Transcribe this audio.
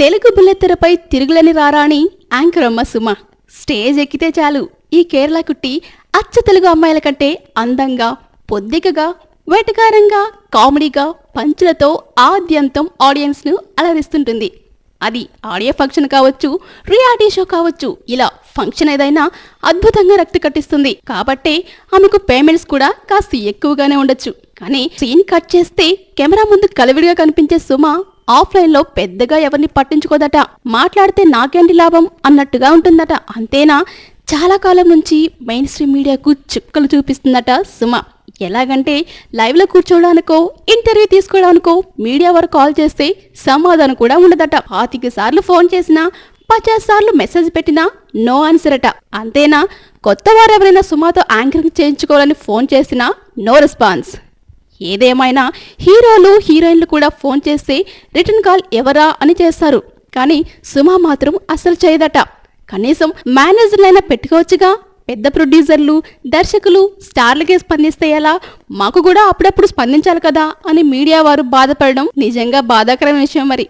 Telugu బుల్లెత్తెరపై తిరుగులని రారాణి anchor అమ్మ Suma. Stage ఎక్కితే చాలు. ఈ కేరళ కుట్టి అచ్చ తెలుగు అమ్మాయిల కంటే అందంగా పొద్దికగా వేటకారంగా కామెడీగా పంచులతో ఆద్యంతం ఆడియన్స్ను అలరిస్తుంటుంది. అది ఆడియో ఫంక్షన్ కావచ్చు రియాలిటీ షో కావచ్చు ఇలా ఫంక్షన్ ఏదైనా అద్భుతంగా రక్తి కట్టిస్తుంది. కాబట్టే ఆమెకు పేమెంట్స్ కూడా కాస్త ఎక్కువగానే ఉండొచ్చు. కానీ సీన్ కట్ చేస్తే కెమెరా ముందు కలవిడిగా కనిపించే సుమ ఆఫ్లైన్లో పెద్దగా ఎవరిని పట్టించుకోదట. మాట్లాడితే నాకేంటి లాభం అన్నట్టుగా ఉంటుందట. అంతేనా? చాలా కాలం నుంచి మెయిన్ స్ట్రీమ్ మీడియాకు చుక్కలు చూపిస్తుందట సుమ. ఎలాగంటే లైవ్లో కూర్చోవడానికో ఇంటర్వ్యూ తీసుకోవడానికో మీడియా వరకు కాల్ చేస్తే సమాధానం కూడా ఉండదట. పాతిక సార్లు ఫోన్ చేసినా పచాస్ సార్లు మెసేజ్ పెట్టినా నో ఆన్సర్ అట అంతేనా? కొత్త వారు ఎవరైనా సుమాతో యాంకరింగ్ చేయించుకోవాలని ఫోన్ చేసినా నో రెస్పాన్స్. ఏదేమైనా హీరోలు హీరోయిన్లు కూడా ఫోన్ చేస్తే రిటర్న్ కాల్ ఎవరా అని చేస్తారు. కానీ సుమా మాత్రం అసలు చేయదట. కనీసం మేనేజర్లైనా పెట్టుకోవచ్చుగా? పెద్ద ప్రొడ్యూసర్లు దర్శకులు స్టార్లకే స్పందిస్తే ఎలా? మాకు కూడా అప్పుడప్పుడు స్పందించాలి కదా అని మీడియా వారు బాధపడడం నిజంగా బాధాకరమైన విషయం మరి.